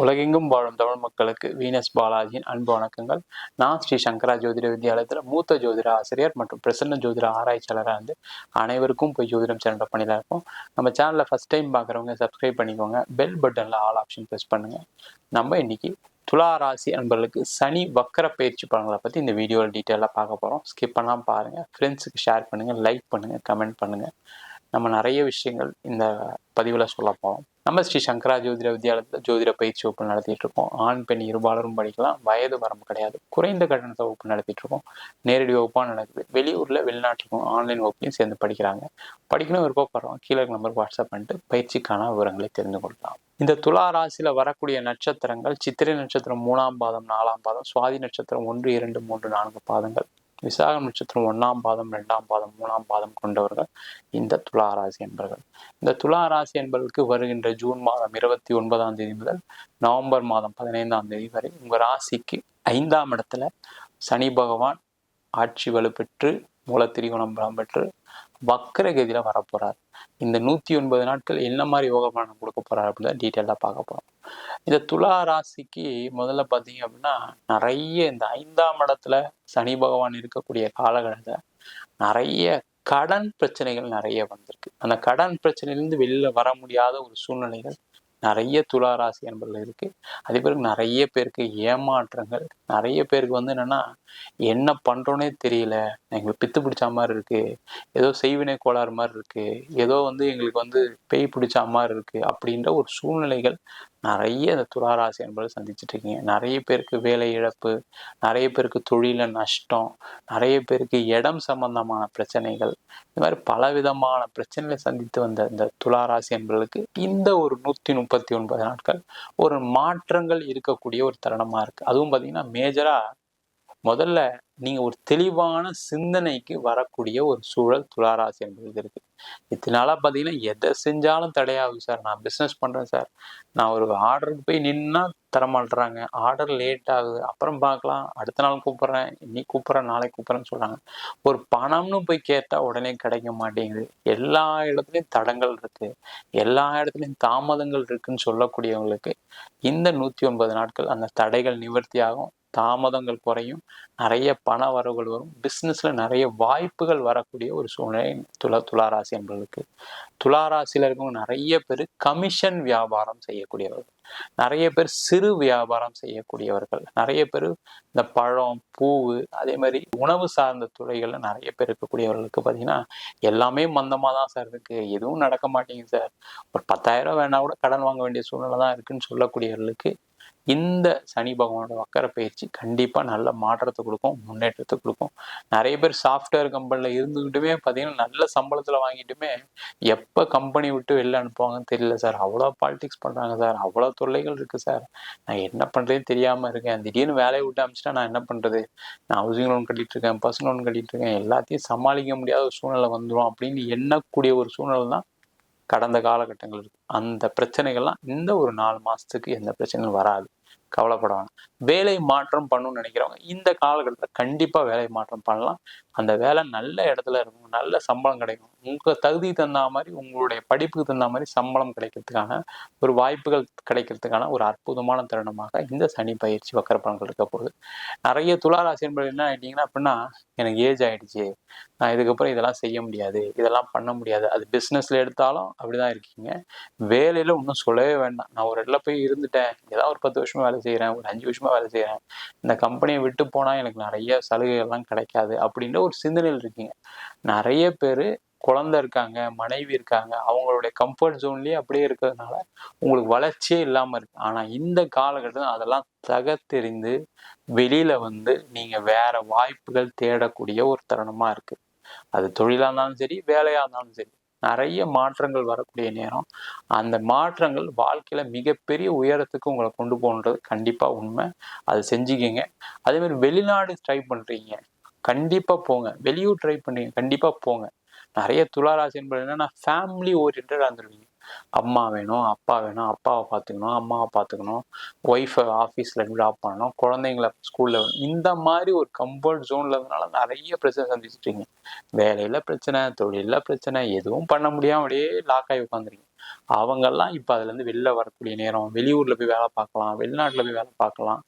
உலகெங்கும் வாழும் தமிழ் மக்களுக்கு வீனஸ் பாலாஜியின் அன்பு வணக்கங்கள். நான் ஸ்ரீ சங்கரா ஜோதிட வித்யாலயத்தில் மூத்த ஜோதிட ஆசிரியர் மற்றும் பிரசன்ன ஜோதிட ஆராய்ச்சியாளராக இருந்து அனைவருக்கும் போய் ஜோதிடம் சேனல் பணியில் இருக்கும். நம்ம சேனலில் ஃபஸ்ட் டைம் பார்க்குறவங்க சப்ஸ்கிரைப் பண்ணிக்கோங்க. பெல் பட்டனில் ஆல் ஆப்ஷன் ப்ரெஸ் பண்ணுங்கள் நம்ம இன்னைக்கு துலா ராசி அன்பர்களுக்கு சனி வக்கர பயிற்சி பலன்களை பற்றி இந்த வீடியோவில் டீட்டெயிலாக பார்க்க போகிறோம் ஸ்கிப் பண்ணாமல் பாருங்கள் ஃப்ரெண்ட்ஸுக்கு ஷேர் பண்ணுங்கள் லைக் பண்ணுங்கள் கமெண்ட் பண்ணுங்கள் நம்ம நிறைய விஷயங்கள் இந்த பதிவில் சொல்ல போகிறோம் நம்ம ஸ்ரீ சங்கரா ஜோதிட வித்யாலயத்தில் ஜோதிட பயிற்சி வகுப்பு நடத்திட்டு இருக்கோம். ஆண் பெண் இருபாலரும் படிக்கலாம். வயது வரம்பு கிடையாது. குறைந்த கட்டணத்தை வகுப்பு நடத்திட்டு இருக்கோம். நேரடி வகுப்பாக நடக்குது. வெளியூரில் வெளிநாட்டுக்கும் ஆன்லைன் வகுப்புலையும் சேர்ந்து படிக்கிறாங்க. படிக்கணும் விருப்பப்படுறோம். கீழே நம்பருக்கு வாட்ஸ்அப் பண்ணிட்டு பயிற்சிக்கான விவரங்களை தெரிந்து கொள்ளலாம். இந்த துலா ராசியில் வரக்கூடிய நட்சத்திரங்கள் சித்திரை நட்சத்திரம் மூணாம் பாதம் நாலாம் பாதம் சுவாதி நட்சத்திரம் ஒன்று இரண்டு மூன்று நான்கு பாதங்கள். விசாகம் நட்சத்திரம் ஒன்றாம் பாதம் ரெண்டாம் பாதம் மூணாம் பாதம் கொண்டவர்கள் இந்த துலா ராசி என்பர்கள். இந்த துலா ராசி என்பவர்களுக்கு வருகின்ற ஜூன் மாதம் இருபத்தி ஒன்பதாம் தேதி முதல் நவம்பர் மாதம் பதினைந்தாம் தேதி வரை உங்க ராசிக்கு ஐந்தாம் இடத்துல சனி பகவான் ஆட்சி வலுப்பெற்று மூலத்திரிகோணம் பலம் பெற்று வக்கரகதியில் வரப்போறார். இந்த நூத்தி ஒன்பது நாட்கள் என்ன மாதிரி யோக பலன் கொடுக்க போறாரு அப்படின்னு டீட்டெயிலாக பார்க்க போறோம். இந்த துலா ராசிக்கு முதல்ல பார்த்தீங்க அப்படின்னா நிறைய இந்த ஐந்தாம் இடத்துல சனி பகவான் இருக்கக்கூடிய காலகட்டத்தில் நிறைய கடன் பிரச்சனைகள் நிறைய வந்திருக்கு. அந்த கடன் பிரச்சனையிலேருந்து வெளியில் வர முடியாத ஒரு சூழ்நிலைகள் நிறைய துளாராசி என்பதில் இருக்கு. அதே பிறகு நிறைய பேருக்கு ஏமாற்றங்கள். நிறைய பேருக்கு வந்து என்னன்னா என்ன பண்ணுறோன்னே தெரியல. எங்களுக்கு பித்து பிடிச்ச மாதிரி இருக்கு. ஏதோ செய்வினை கோளாறு மாதிரி இருக்கு. ஏதோ வந்து எங்களுக்கு வந்து பேய் பிடிச்ச மாதிரி இருக்கு. அப்படின்ற ஒரு சூழ்நிலைகள் நிறைய இந்த துளாராசி என்பதை சந்திச்சுட்டு இருக்கீங்க. நிறைய பேருக்கு வேலை இழப்பு நிறைய பேருக்கு தொழில நஷ்டம் நிறைய பேருக்கு இடம் சம்பந்தமான பிரச்சனைகள். இந்த மாதிரி பலவிதமான பிரச்சனைகளை சந்தித்து வந்த இந்த துளாராசி என்பவர்களுக்கு இந்த ஒரு நூற்றி முப்பத்தி ஒன்பது நாட்கள் ஒரு மாற்றங்கள் இருக்கக்கூடிய ஒரு தருணமாக இருக்குது அதுவும் பார்த்திங்கன்னா மேஜராக முதல்ல நீங்க ஒரு தெளிவான சிந்தனைக்கு வரக்கூடிய ஒரு சூழல் துளாராசி என்பது இருக்கு. இதனால பார்த்தீங்கன்னா எதை செஞ்சாலும் தடையாகும் சார். நான் பிஸ்னஸ் பண்றேன் சார். நான் ஒரு ஆர்டருக்கு போய் நின்னா தரமாட்டுறாங்க. ஆர்டர் லேட் ஆகுது. அப்புறம் பார்க்கலாம் அடுத்த நாள் கூப்பிட்றேன். இன்னைக்கு கூப்பிட்றேன். நாளைக்கு கூப்பிட்றேன்னு சொல்றாங்க. ஒரு பணம்னு போய் கேட்டால் உடனே கிடைக்க மாட்டேங்குது. எல்லா இடத்துலையும் தடங்கள் இருக்கு. எல்லா இடத்துலையும் தாமதங்கள் இருக்குன்னு சொல்லக்கூடியவங்களுக்கு இந்த நூத்தி ஒன்பது நாட்கள் அந்த தடைகள் நிவர்த்தி ஆகும். தாமதங்கள் குறையும். நிறைய பண வரவுகள் வரும். பிஸ்னஸில் நிறைய வாய்ப்புகள் வரக்கூடிய ஒரு சூழ்நிலை துலா துளாராசி என்பவர்களுக்கு. துளாராசியில் இருக்கவங்க நிறைய பேர் கமிஷன் வியாபாரம் செய்யக்கூடியவர்கள். நிறைய பேர் சிறு வியாபாரம் செய்யக்கூடியவர்கள். நிறைய பேர் இந்த பழம் பூவு அதே மாதிரி உணவு சார்ந்த துறைகளில் நிறைய பேர் இருக்கக்கூடியவர்களுக்கு பார்த்தீங்கன்னா எல்லாமே மந்தமாக தான் சார் இருக்குது எதுவும் நடக்க மாட்டேங்குது சார். ஒரு பத்தாயிரம் வேணா கூட கடன் வாங்க வேண்டிய சூழ்நிலை தான் இருக்குன்னு சொல்லக்கூடியவர்களுக்கு இந்த சனி பகவானோட வக்கர பயிற்சி கண்டிப்பா நல்ல மாற்றத்தை கொடுக்கும் முன்னேற்றத்தை கொடுக்கும். நிறைய பேர் சாஃப்ட்வேர் கம்பெனில இருந்துகிட்டுமே பார்த்தீங்கன்னா நல்ல சம்பளத்துல வாங்கிட்டுமே எப்போ கம்பெனி விட்டு வெளில அனுப்புவாங்கன்னு தெரியல சார் அவ்வளோ பாலிடிக்ஸ் பண்றாங்க சார் அவ்வளோ தொல்லைகள் இருக்கு சார் நான் என்ன பண்றேன்னு தெரியாம இருக்கேன். திடீர்னு வேலையை விட்டு அமிச்சிட்டா நான் என்ன பண்றது? நான் ஹவுசிங் லோன் கட்டிட்டு இருக்கேன் பர்சனல் லோன் கட்டிட்டு இருக்கேன். எல்லாத்தையும் சமாளிக்க முடியாத ஒரு சூழ்நிலை வந்துடும் அப்படின்னு எண்ணக்கூடிய ஒரு சூழ்நிலை தான் கடந்த காலகட்டங்கள் இருக்கு. அந்த பிரச்சனைகள்லாம் இந்த ஒரு நாலு மாசத்துக்கு எந்த பிரச்சனையும் வராது. கவலைப்படுவாங்க. வேலை மாற்றம் பண்ணணும்னு நினைக்கிறவங்க இந்த காலகட்டத்தில் கண்டிப்பா வேலை மாற்றம் பண்ணலாம். அந்த வேலை நல்ல இடத்துல இருக்கும் நல்ல சம்பளம் கிடைக்கும் உங்க தகுதி தகுந்த மாதிரி உங்களுடைய படிப்புக்கு தகுந்த மாதிரி சம்பளம் கிடைக்கிறதுக்கான ஒரு வாய்ப்புகள் கிடைக்கிறதுக்கான ஒரு அற்புதமான தருணமாக இந்த சனி பயிற்சி வக்கர பலன்கள் இருக்க போகுது. நிறைய துளாராசி என்பது என்ன ஆயிட்டீங்கன்னா அப்படின்னா எனக்கு ஏஜ் ஆயிடுச்சு. நான் இதுக்கப்புறம் இதெல்லாம் செய்ய முடியாது. இதெல்லாம் பண்ண முடியாது. அது பிஸ்னஸில் எடுத்தாலும் அப்படிதான் இருக்கீங்க. வேலையில ஒன்றும் சொல்லவே வேண்டாம். நான் ஒரு இடத்துல போய் இருந்துட்டேன். ஏதாவது ஒரு பத்து வருஷமா வேலை செய்யறேன் ஒரு அஞ்சு வருஷமா வேலை செய்யறேன் இந்த கம்பெனியை விட்டு போனா எனக்கு நிறைய சலுகைகள்லாம் கிடைக்காது அப்படின்ற ஒரு சிந்தனையில் இருக்கீங்க. நிறைய பேர் குழந்தை இருக்காங்க மனைவி இருக்காங்க அவங்களுடைய கம்ஃபர்ட் ஜோன்லேயே அப்படியே இருக்கிறதுனால உங்களுக்கு வளர்ச்சியே இல்லாம இருக்கு. ஆனா இந்த காலகட்டத்தில் அதெல்லாம் தகத்தெறிந்து வெளியில வந்து நீங்க வேற வாய்ப்புகள் தேடக்கூடிய ஒரு தருணமா இருக்கு. அது தொழிலா இருந்தாலும் சரி வேலையா இருந்தாலும் சரி. நிறைய மாற்றங்கள் வரக்கூடிய நேரம். அந்த மாற்றங்கள் வாழ்க்கையில் மிகப்பெரிய உயரத்துக்கு உங்களை கொண்டு போகணுன்றது கண்டிப்பாக உண்மை. அது செஞ்சுக்கிங்க. அதேமாதிரி வெளிநாடு ட்ரை பண்ணுறீங்க கண்டிப்பாக போங்க. வெளியூர் ட்ரை பண்ணுறீங்க கண்டிப்பாக போங்க. நிறைய துளாராசி என்பது என்னன்னா ஃபேமிலி ஓரியன்டாக இருந்துருவீங்க. அம்மா வேணும் அப்பா வேணும் அப்பாவை பார்த்துக்கணும் அம்மாவை பார்த்துக்கணும் ஒய்ஃபை ஆஃபீஸில் ட்ராப் பண்ணணும் குழந்தைங்கள ஸ்கூலில் இந்த மாதிரி ஒரு கம்ஃபர்ட் ஜோனில் இருந்தனால நிறைய பிரச்சனை சந்திச்சிட்டீங்க. வேலையில் பிரச்சனை தொழிலில் பிரச்சனை எதுவும் பண்ண முடியாம அப்படியே லாக் ஆகி உட்காந்துருக்கீங்க அவங்கெல்லாம் இப்போ அதுலேருந்து வெளில வரக்கூடிய நேரம் வெளியூரில் போய் வேலை பார்க்கலாம் வெளிநாட்டில் போய் வேலை பார்க்கலாம்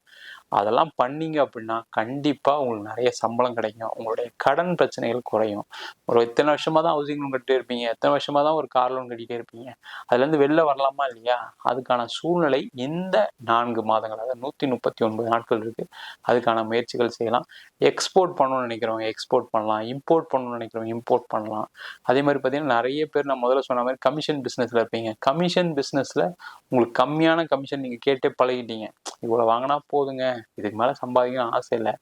அதெல்லாம் பண்ணீங்க அப்படின்னா கண்டிப்பாக உங்களுக்கு நிறைய சம்பளம் கிடைக்கும். உங்களுடைய கடன் பிரச்சனைகள் குறையும். ஒரு இத்தனை வருஷமாக தான் ஹவுசிங் லோன் கட்டிட்டே இருப்பீங்க. எத்தனை வருஷமாக தான் ஒரு கார் லோன் கட்டிகிட்டே இருப்பீங்க. அதுலேருந்து வெளில வரலாமா இல்லையா? அதுக்கான சூழ்நிலை இந்த நான்கு மாதங்கள் அதாவது நூற்றி முப்பத்தி ஒன்பது நாட்கள் இருக்குது அதுக்கான முயற்சிகள் செய்யலாம். எக்ஸ்போர்ட் பண்ணணும்னு நினைக்கிறவங்க எக்ஸ்போர்ட் பண்ணலாம். இம்போர்ட் பண்ணணும்னு நினைக்கிறவங்க இம்போர்ட் பண்ணலாம். அதே மாதிரி பார்த்தீங்கன்னா நிறைய பேர் நான் முதல்ல சொன்ன மாதிரி கமிஷன் பிஸ்னஸில் இருப்பீங்க. கமிஷன் பிஸ்னஸில் உங்களுக்கு கம்மியான கமிஷன் நீங்கள் கேட்டே பழகிட்டீங்க. இவ்வளோ வாங்கினா போதுங்க. இதுக்கு மேலே சம்பாதிக்கணும் ஆசை இல்லை.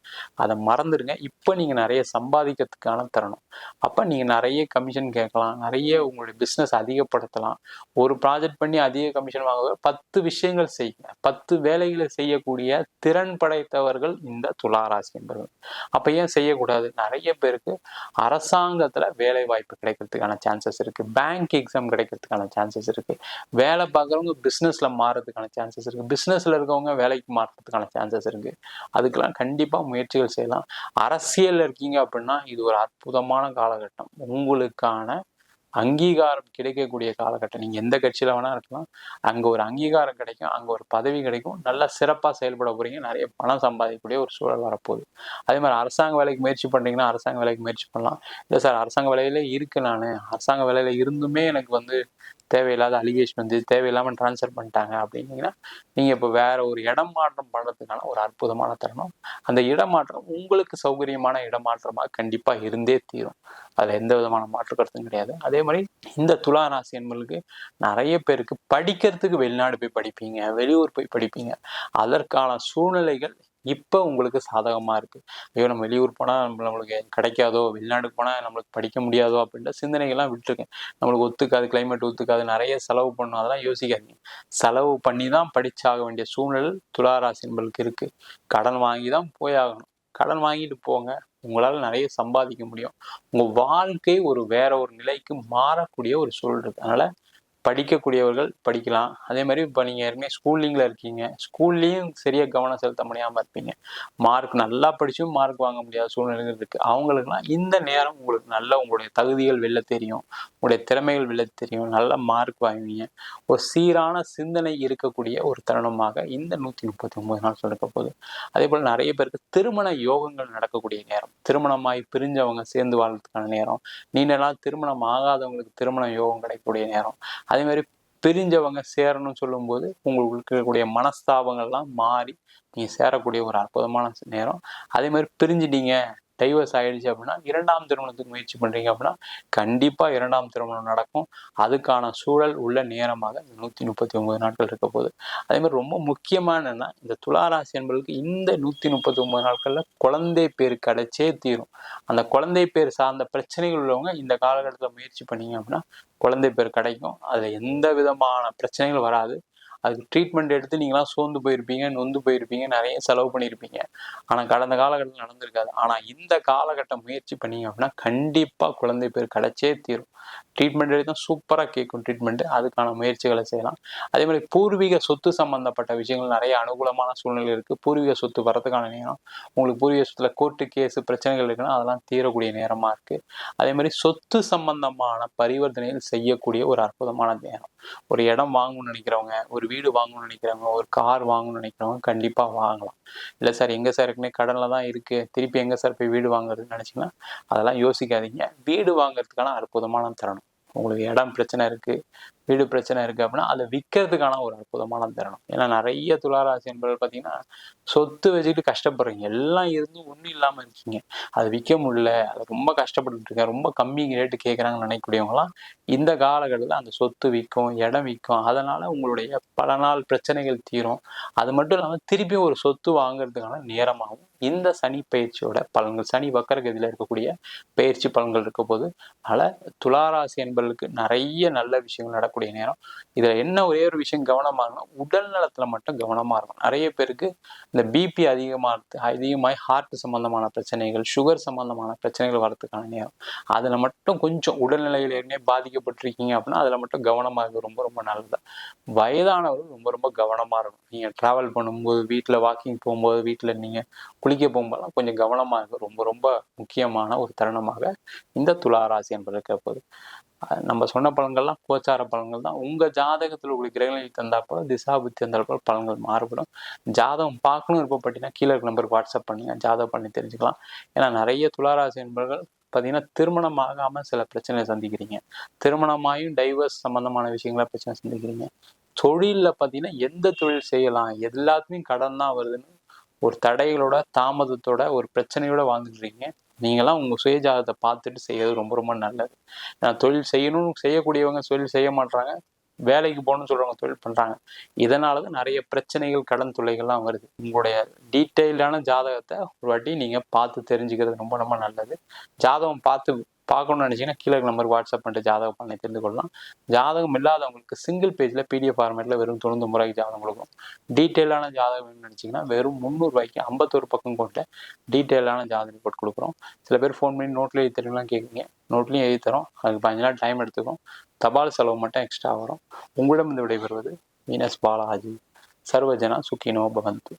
அதை மறந்துடுங்க. இப்போ நீங்கள் நிறைய சம்பாதிக்கிறதுக்கான தரணும். அப்போ நீங்கள் நிறைய கமிஷன் கேட்கலாம். நிறைய உங்களுடைய பிஸ்னஸ் அதிகப்படுத்தலாம். ஒரு ப்ராஜெக்ட் பண்ணி அதிக கமிஷன் வாங்க பத்து விஷயங்கள் செய்யுங்க. பத்து வேலைகளை செய்யக்கூடிய திறன் படைத்தவர்கள் இந்த துளாராசி என்பவர்கள். அப்போ ஏன் செய்யக்கூடாது? நிறைய பேருக்கு அரசாங்கத்தில் வேலை வாய்ப்பு கிடைக்கிறதுக்கான சான்சஸ் இருக்குது பேங்க் எக்ஸாம் கிடைக்கிறதுக்கான சான்சஸ் இருக்குது வேலை பார்க்குறவங்க பிஸ்னஸில் மாறதுக்கான சான்சஸ் இருக்குது பிஸ்னஸில் இருக்கவங்க வேலைக்கு மாறுறதுக்கான சான்சஸ் இருக்குது அதுக்கெல்லாம் கண்டிப்பாக முயற்சிகள் செய்யலாம். அரசியலில் இருக்கீங்க அப்படின்னா இது ஒரு அற்புதமான காலகட்டம். உங்களுக்கான அங்கீகாரம் கிடைக்கக்கூடிய காலகட்டம். நீங்கள் எந்த கட்சியில் வேணால் இருக்கலாம். அங்கே ஒரு அங்கீகாரம் கிடைக்கும். அங்கே ஒரு பதவி கிடைக்கும். நல்லா சிறப்பாக செயல்பட போகிறீங்க நிறைய பணம் சம்பாதிக்கக்கூடிய ஒரு சூழல் வரப்போகுது. அதே மாதிரி அரசாங்க வேலைக்கு முயற்சி பண்ணுறீங்கன்னா அரசாங்க வேலைக்கு முயற்சி பண்ணலாம். இல்லை சார் அரசாங்க வேலையில இருக்கு நான். அரசாங்க வேலையில் இருந்துமே எனக்கு வந்து தேவையில்லாத அலிகேஷன் வந்து தேவையில்லாமல் ட்ரான்ஸ்ஃபர் பண்ணிட்டாங்க அப்படின்னீங்கன்னா நீங்கள் இப்போ வேற ஒரு இடம் மாற்றம் பண்ணுறதுக்கான ஒரு அற்புதமான தருணம். அந்த இடமாற்றம் உங்களுக்கு சௌகரியமான இடமாற்றமாக கண்டிப்பாக இருந்தே தீரும். அதில் எந்த விதமான மாற்று கருத்தும் கிடையாது. அதே மாதிரி இந்த துலா ராசி என்பர்களுக்கு நிறைய பேருக்கு படிக்கிறதுக்கு வெளிநாடு போய் படிப்பீங்க வெளியூர் போய் படிப்பீங்க. அதற்கான சூழ்நிலைகள் இப்போ உங்களுக்கு சாதகமாக இருக்குது ஐயோ நம்ம வெளியூர் போனால் நம்ம நம்மளுக்கு கிடைக்காதோ வெளிநாட்டுக்கு போனால் நம்மளுக்கு படிக்க முடியாதோ அப்படின்ற சிந்தனைகள்லாம் விட்டுருக்கேன். நம்மளுக்கு ஒத்துக்காது கிளைமேட் ஒத்துக்காது நிறைய செலவு பண்ணணும் அதெல்லாம் யோசிக்காதீங்க. செலவு பண்ணி தான் படிச்சாக வேண்டிய சூழ்நிலை துளாராசி நம்மளுக்கு இருக்குது கடன் வாங்கி தான் போய் ஆகணும். கடன் வாங்கிட்டு போங்க. உங்களால் நிறைய சம்பாதிக்க முடியும். உங்கள் வாழ்க்கை ஒரு வேற ஒரு நிலைக்கு மாறக்கூடிய ஒரு சூழல் இருக்குது அதனால் படிக்கக்கூடியவர்கள் படிக்கலாம். அதே மாதிரி இப்போ நீங்கள் ஏற்கனவே ஸ்கூலிங்கில் இருக்கீங்க. ஸ்கூல்லையும் சரியாக கவனம் செலுத்த முடியாமல் இருப்பீங்க. மார்க் நல்லா படிச்சும் மார்க் வாங்க முடியாத சூழ்நிலைகள் இருக்குது அவங்களுக்குலாம் இந்த நேரம் உங்களுக்கு நல்ல உங்களுடைய தகுதிகள் வெளில தெரியும். உங்களுடைய திறமைகள் வெளில தெரியும். நல்ல மார்க் வாங்குவீங்க. ஒரு சீரான சிந்தனை இருக்கக்கூடிய ஒரு தருணமாக இந்த நூற்றி முப்பத்தி ஒன்பது நாள் சொல்லிருக்க போகுது அதே போல் நிறைய பேருக்கு திருமண யோகங்கள் நடக்கக்கூடிய நேரம். திருமணமாய் பிரிஞ்சவங்க சேர்ந்து வாழ்றதுக்கான நேரம். நீண்ட நாள் திருமணம் ஆகாதவங்களுக்கு திருமண யோகம் கிடைக்கக்கூடிய நேரம். அதே மாதிரி பிரிஞ்சவங்க சேரணும்னு சொல்லும்போது உங்களுக்கு இருக்கக்கூடிய மனஸ்தாபங்கள்லாம் மாறி நீங்கள் சேரக்கூடிய ஒரு அற்புதமான நேரம். அதே மாதிரி பிரிஞ்சிட்டீங்க டைவர்ஸ் ஆயிடுச்சு அப்படின்னா இரண்டாம் திருமணத்துக்கு முயற்சி பண்ணுறீங்க அப்படின்னா கண்டிப்பாக இரண்டாம் திருமணம் நடக்கும். அதுக்கான சூழல் உள்ள நேரமாக இந்த நூற்றி முப்பத்தி ஒன்பது நாட்கள் இருக்க போகுது. அதே மாதிரி ரொம்ப முக்கியமானதுன்னா இந்த துளாராசி என்பதற்கு இந்த நூற்றி முப்பத்தி ஒன்பது நாட்களில் குழந்தை பேர் கிடைச்சே தீரும். அந்த குழந்தை பேர் சார்ந்த பிரச்சனைகள் உள்ளவங்க இந்த காலகட்டத்தில் முயற்சி பண்ணீங்க அப்படின்னா குழந்தை பேர் கிடைக்கும். அதில் எந்த விதமான பிரச்சனைகள் வராது. அதுக்கு ட்ரீட்மெண்ட் எடுத்து நீங்களாம் சோர்ந்து போயிருப்பீங்க நொந்து போயிருப்பீங்க நிறைய செலவு பண்ணியிருப்பீங்க. ஆனால் கடந்த காலகட்டத்தில் நடந்திருக்காது. ஆனால் இந்த காலகட்டம் முயற்சி பண்ணீங்க அப்படின்னா கண்டிப்பாக குழந்தை பேர் கிடைச்சே தீரும். ட்ரீட்மெண்ட் எடுத்தால் சூப்பராக கேட்கும் ட்ரீட்மெண்ட்டு அதுக்கான முயற்சிகளை செய்யலாம். அதே மாதிரி பூர்வீக சொத்து சம்மந்தப்பட்ட விஷயங்கள் நிறைய அனுகூலமான சூழ்நிலை இருக்குது பூர்வீக சொத்து வரதுக்கான நேரம் உங்களுக்கு பூர்வீக சொத்துல கோர்ட்டு கேஸு பிரச்சனைகள் இருக்குன்னா அதெல்லாம் தீரக்கூடிய நேரமாக இருக்குது அதே மாதிரி சொத்து சம்பந்தமான பரிவர்த்தனைகள் செய்யக்கூடிய ஒரு அற்புதமான நேரம். ஒரு இடம் வாங்கணும்னு நினைக்கிறவங்க ஒரு வீடு வாங்கணும்னு நினைக்கிறவங்க ஒரு கார் வாங்கணும்னு நினைக்கிறவங்க கண்டிப்பாக வாங்கலாம். இல்லை சார் எங்கே சார் இருக்குமே கடனில் தான் இருக்குது திருப்பி எங்கே சார் போய் வீடு வாங்குறதுன்னு நினச்சிங்கன்னா அதெல்லாம் யோசிக்காதீங்க. வீடு வாங்குறதுக்கான அற்புதமான தருணம். உங்களுக்கு இடம் பிரச்சனை இருக்குது வீடு பிரச்சனை இருக்குது அப்படின்னா அதை விற்கிறதுக்கான ஒரு அற்புதமான தருணம். ஏன்னா நிறைய துளாராசி என்பது பார்த்தீங்கன்னா சொத்து வச்சுக்கிட்டு கஷ்டப்படுறீங்க. எல்லாம் இருந்தும் ஒன்றும் இல்லாமல் இருக்கீங்க. அதை விற்க முடியல அதை ரொம்ப கஷ்டப்பட்டு இருக்கேன் ரொம்ப கம்மி ரேட்டு கேட்குறாங்கன்னு நினைக்கக்கூடியவங்களாம் இந்த காலகட்டத்தில் அந்த சொத்து விற்கும் இடம் விற்கும் அதனால உங்களுடைய பல நாள் பிரச்சனைகள் தீரும். அது மட்டும் இல்லாமல் திருப்பியும் ஒரு சொத்து வாங்குறதுக்கான நேரமாகும். இந்த சனி பயிற்சியோட பலன்கள் சனி வக்கரகதியில் இருக்கக்கூடிய பயிற்சி பலன்கள் இருக்க போது அதனால் துளாராசி என்பவர்களுக்கு நிறைய நல்ல விஷயங்கள் வரக்கூடிய நேரம். இதில் என்ன ஒரே ஒரு விஷயம் கவனமாக இருக்கணும்? உடல் நலத்தில் மட்டும் கவனமாக இருக்கும் நிறைய பேருக்கு இந்த பிபி அதிகமாக அதிகமாகி ஹார்ட் சம்மந்தமான பிரச்சனைகள் சுகர் சம்மந்தமான பிரச்சனைகள் வரதுக்கான நேரம். அதில் மட்டும் கொஞ்சம் உடல்நிலையில் ஏற்கனவே பாதிக்கப்பட்டிருக்கீங்க அப்படின்னா அதில் மட்டும் கவனமாக ரொம்ப ரொம்ப நல்லது. வயதானவர்கள் ரொம்ப ரொம்ப கவனமாக இருக்கும் நீங்கள் ட்ராவல் பண்ணும்போது வீட்டில் வாக்கிங் போகும்போது வீட்டில் நீங்கள் குளிக்க போகும்போதெல்லாம் கொஞ்சம் கவனமாக ரொம்ப ரொம்ப முக்கியமான ஒரு தருணமாக இந்த துளாராசி என்பது இருக்க போகுது. நம்ம சொன்ன பழங்கள்லாம் கோச்சார பழங்கள் தான். உங்கள் ஜாதகத்தில் உள்ள கிரகங்களை தந்தாப்போ திசா புத்தி தந்தாப்போ பழங்கள் மாறுபடும். ஜாதகம் பார்க்கணும் விருப்பப்பட்டீங்கன்னா கீழே இருக்க நம்பருக்கு வாட்ஸ்அப் பண்ணுங்கள் ஜாதகம் பண்ணி தெரிஞ்சுக்கலாம். ஏன்னா நிறைய துளாராசி என்பவர்கள் பார்த்தீங்கன்னா திருமணம் ஆகாமல் சில பிரச்சனையை சந்திக்கிறீங்க. திருமணமாயும் டைவர்ஸ் சம்மந்தமான விஷயங்கள பிரச்சனை சந்திக்கிறீங்க. தொழிலில் பார்த்தீங்கன்னா எந்த தொழில் செய்யலாம்? எல்லாத்துலேயும் கடன் தான் வருதுன்னு ஒரு தடைகளோட தாமதத்தோட ஒரு பிரச்சனையோட வாழ்ந்துடுறீங்க நீங்களாம் உங்கள் சுயஜாதத்தை பார்த்துட்டு செய்யறது ரொம்ப ரொம்ப நல்லது. ஏன்னா தொழில் செய்யணும்னு செய்யக்கூடியவங்க தொழில் செய்ய மாட்றாங்க. வேலைக்கு போகணும்னு சொல்கிறவங்க தொழில் பண்ணுறாங்க இதனால தான் நிறைய பிரச்சனைகள் கடன் தொல்லைகள்லாம் வருது. உங்களுடைய டீட்டெயில்டான ஜாதகத்தை ஒரு வாட்டி நீங்கள் பார்த்து தெரிஞ்சுக்கிறது ரொம்ப ரொம்ப நல்லது. ஜாதகம் பார்த்து பார்க்கணும்னு நினச்சிங்கன்னா கீழே நம்பர் வாட்ஸ்அப் பண்ணிட்டு ஜாதக பலனை தெரிந்து கொள்ளலாம் ஜாதகம் இல்லாதவங்களுக்கு சிங்கிள் பேஜில் பிடிஎஃப் ஃபார்மேட்டில் வெறும் தொண்ணூறு முறைக்கு ஜாதகம் கொடுக்கும் டீட்டெயிலான ஜாதகம் வேணும்னு வெறும் முந்நூறுபாய்க்கு ஐம்பத்தொரு பக்கம் கொண்ட டீட்டெயிலான ஜாதகம் போட்டு கொடுக்குறோம் சில பேர் ஃபோன் பண்ணி நோட்டில் எழுதி தரீங்களாம் கேட்குறீங்க. நோட்லையும் எழுதி தரோம். அதுக்கு பதினஞ்சு நாள் டைம் எடுத்துக்கும். தபால் செலவு மட்டும் எக்ஸ்ட்ரா வரும். உங்களிடம் இந்த விடைபெறுவது வீனஸ் பாலாஜி. சர்வஜனா சுக்கினோ பவந்து.